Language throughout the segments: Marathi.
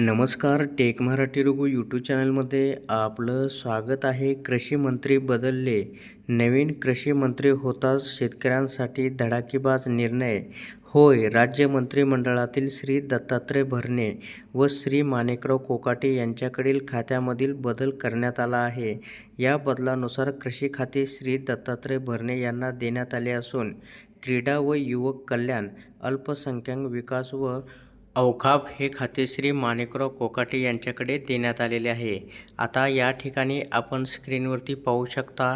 नमस्कार टेक मराठी रघु यूट्यूब चॅनलमध्ये आपलं स्वागत आहे. कृषी मंत्री बदलले. नवीन कृषी मंत्री होताच शेतकऱ्यांसाठी धडाकेबाज निर्णय. होय राज्य मंत्रिमंडळातील श्री दत्तात्रय भरणे व श्री माणिकराव कोकाटे यांच्याकडील खात्यामधील बदल करण्यात आला आहे. या बदलानुसार कृषी खाते श्री दत्तात्रय भरणे यांना देण्यात आले असून क्रीडा व युवक कल्याण अल्पसंख्याक विकास व औकाफ हे खाते श्री माणिकराव कोकाटे यांच्याकडे देण्यात आलेले आहे. आता या ठिकाणी आपण स्क्रीनवरती पाहू शकता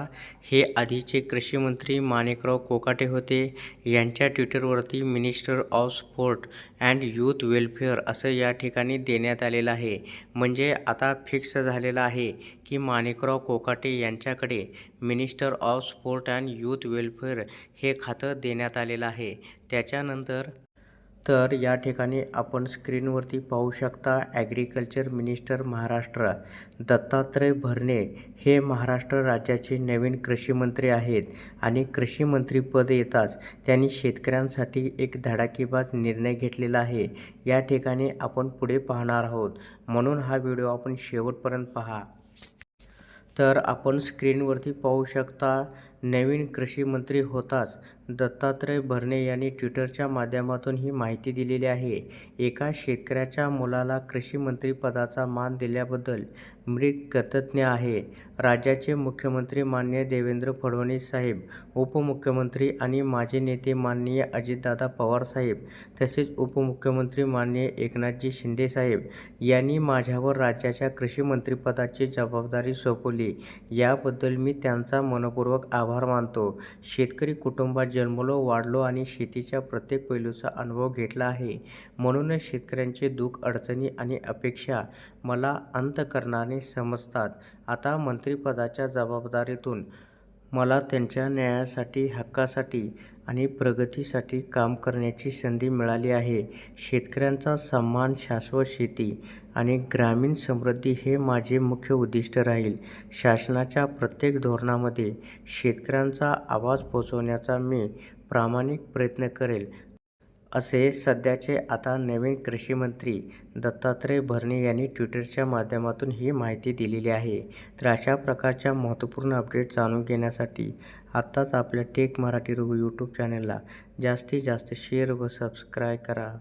हे आधीचे कृषी मंत्री माणिकराव कोकाटे होते. यांच्या ट्विटरवरती minister of sport and youth welfare असं या ठिकाणी देण्यात आलेलं आहे. म्हणजे आता फिक्स झालेलं आहे की माणिकराव कोकाटे यांच्याकडे minister of sport and youth welfare हे खातं देण्यात आलेलं आहे. त्याच्यानंतर तर या ठिकाणी आपण स्क्रीनवरती पाहू शकता ॲग्रिकल्चर मिनिस्टर महाराष्ट्र दत्तात्रय भरणे हे महाराष्ट्र राज्याचे नवीन कृषीमंत्री आहेत आणि कृषीमंत्रीपद येताच त्यांनी शेतकऱ्यांसाठी एक धडाकेबाज निर्णय घेतलेला आहे. या ठिकाणी आपण पुढे पाहणार आहोत. म्हणून हा व्हिडिओ आपण शेवटपर्यंत पहा. तर आपण स्क्रीनवरती पाहू शकता नवीन कृषी मंत्री होताच दत्तात्रय भरणे यांनी ट्विटरच्या माध्यमातून ही माहिती दिलेली आहे. एका शेतकऱ्याच्या मुलाला कृषी मंत्रीपदाचा मान दिल्याबद्दल मी कृतज्ञ आहे. राज्याचे मुख्यमंत्री मान्य देवेंद्र फडणवीस साहेब उपमुख्यमंत्री आणि माजी नेते माननीय अजितदादा पवार साहेब तसेच उपमुख्यमंत्री माननीय एकनाथजी शिंदे साहेब यांनी माझ्यावर राज्याच्या कृषीमंत्रीपदाची जबाबदारी सोपवली. याबद्दल मी त्यांचा मनपूर्वक आभार मानतो. शेतकरी कुटुंबात जन्मलो वाढलो आणि शेतीच्या प्रत्येक पैलूचा अनुभव घेतला आहे. म्हणूनच शेतकऱ्यांचे दुःख अडचणी आणि अपेक्षा मला अंतकरणाने समजतात. आता मंत्रिपदाच्या जबाबदारीतून मला त्यांच्या न्यायासाठी हक्कासाठी आणि प्रगतीसाठी काम करण्याची संधी मिळाली आहे. शेतकऱ्यांचा सन्मान शाश्वत शेती आणि ग्रामीण समृद्धी हे माझे मुख्य उद्दिष्ट राहील. शासनाच्या प्रत्येक धोरणामध्ये शेतकऱ्यांचा आवाज पोचवण्याचा मी प्रामाणिक प्रयत्न करेल. असे सध्याचे आता नवीन कृषी मंत्री दत्तात्रय भरणे यांनी ट्विटरच्या माध्यमातून ही माहिती दिलेली आहे. तर अशा प्रकारच्या महत्त्वपूर्ण अपडेट जाणून घेण्यासाठी आत्ताच आपल्या टेक मराठी रघु यूट्यूब चॅनलला जास्तीत जास्त शेअर व सबस्क्राईब करा.